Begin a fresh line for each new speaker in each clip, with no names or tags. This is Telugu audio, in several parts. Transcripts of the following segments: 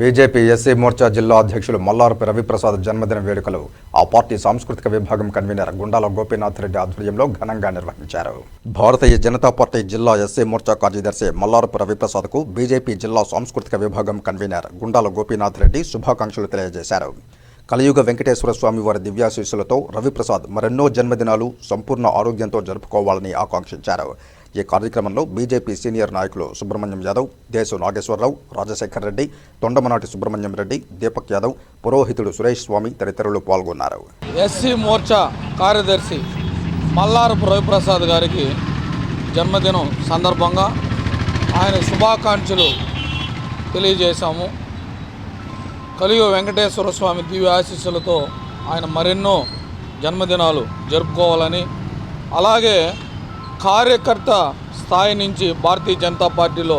బీజేపీ ఎస్సీ మోర్చా జిల్లా అధ్యక్షులు మల్లారపు రవిప్రసాద్ జన్మదిన వేడుకలు ఆ పార్టీ సాంస్కృతిక విభాగం కన్వీనర్ గుండాల గోపీనాథ్ రెడ్డి ఆధ్వర్యంలో ఘనంగా నిర్వహించారు. భారతీయ జనతా పార్టీ జిల్లా ఎస్సీ మోర్చా కార్యదర్శి మల్లారపు రవిప్రసాద్కు బీజేపీ జిల్లా సాంస్కృతిక విభాగం కన్వీనర్ గుండాల గోపీనాథ్ రెడ్డి శుభాకాంక్షలు తెలియజేశారు. కలియుగ వెంకటేశ్వర స్వామి వారి దివ్యాశీస్సులతో రవిప్రసాద్ మరెన్నో జన్మదినాలు సంపూర్ణ ఆరోగ్యంతో జరుపుకోవాలని ఆకాంక్షించారు. ఈ కార్యక్రమంలో బీజేపీ సీనియర్ నాయకులు సుబ్రహ్మణ్యం యాదవ్ దేశు నాగేశ్వరరావు రాజశేఖర్ రెడ్డి తొండమనాటి సుబ్రహ్మణ్యం రెడ్డి దీపక్ యాదవ్ పురోహితుడు సురేష్ స్వామి తదితరులు పాల్గొన్నారు.
ఎస్సీ మోర్చా కార్యదర్శి మల్లారపు రవిప్రసాద్ గారికి జన్మదినం సందర్భంగా ఆయన శుభాకాంక్షలు తెలియజేశాము. కలియుగ వెంకటేశ్వర స్వామి దివ్య ఆశీస్సులతో ఆయన మరెన్నో జన్మదినాలు జరుపుకోవాలని అలాగే కార్యకర్త స్థాయి నుంచి భారతీయ జనతా పార్టీలో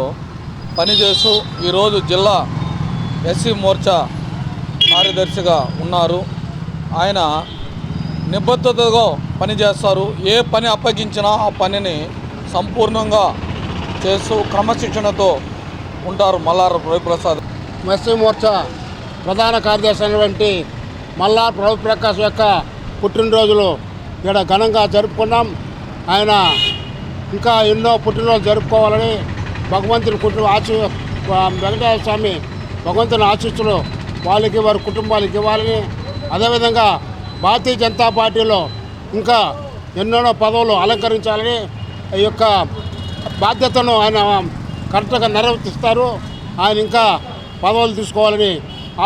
పనిచేస్తూ ఈరోజు జిల్లా ఎస్సీ మోర్చా కార్యదర్శిగా ఉన్నారు. ఆయన నిబద్ధతగా పనిచేస్తారు. ఏ పని అప్పగించినా ఆ పనిని సంపూర్ణంగా చేస్తూ క్రమశిక్షణతో ఉంటారు మల్లారు రవిప్రసాద్
ఎస్సీ మోర్చా ప్రధాన కార్యదర్శి అయినటువంటి మల్లార్ రవిప్రకాష్ యొక్క పుట్టినరోజులు ఇక్కడ ఘనంగా జరుపుకున్నాం. ఆయన ఇంకా ఎన్నో పుట్టినరోజులు జరుపుకోవాలని భగవంతుని కుటుంబ ఆశీ వెంకటేశ్వర స్వామి భగవంతుని ఆశీస్సులు వాళ్ళకి వారి కుటుంబాలకి ఇవ్వాలని. అదేవిధంగా భారతీయ జనతా పార్టీలో ఇంకా ఎన్నెన్నో పదవులు అలంకరించాలని ఈ యొక్క బాధ్యతను ఆయన కరెక్ట్గా నిర్వర్తిస్తారు. ఆయన ఇంకా పదవులు తీసుకోవాలని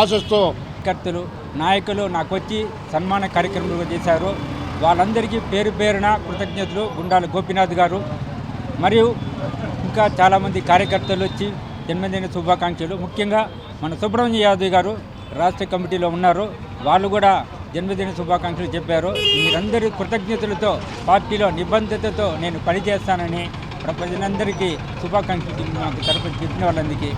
ఆశిస్తూ
కర్తలు నాయకులు నాకు వచ్చి సన్మాన కార్యక్రమాలు చేశారు. వాళ్ళందరికీ పేరు పేరున కృతజ్ఞతలు గుండాల గోపీనాథ్ గారు. మరియు ఇంకా చాలామంది కార్యకర్తలు వచ్చి జన్మదిన శుభాకాంక్షలు. ముఖ్యంగా మన సుబ్రహ్మణ్య యాదవ్ గారు రాష్ట్ర కమిటీలో ఉన్నారు. వాళ్ళు కూడా జన్మదిన శుభాకాంక్షలు చెప్పారు. మీరందరి కృతజ్ఞతలతో పార్టీలో నిబంధతతో నేను పనిచేస్తానని ప్రజలందరికీ శుభాకాంక్షలు నాకు తరపు చెప్పిన వాళ్ళందరికీ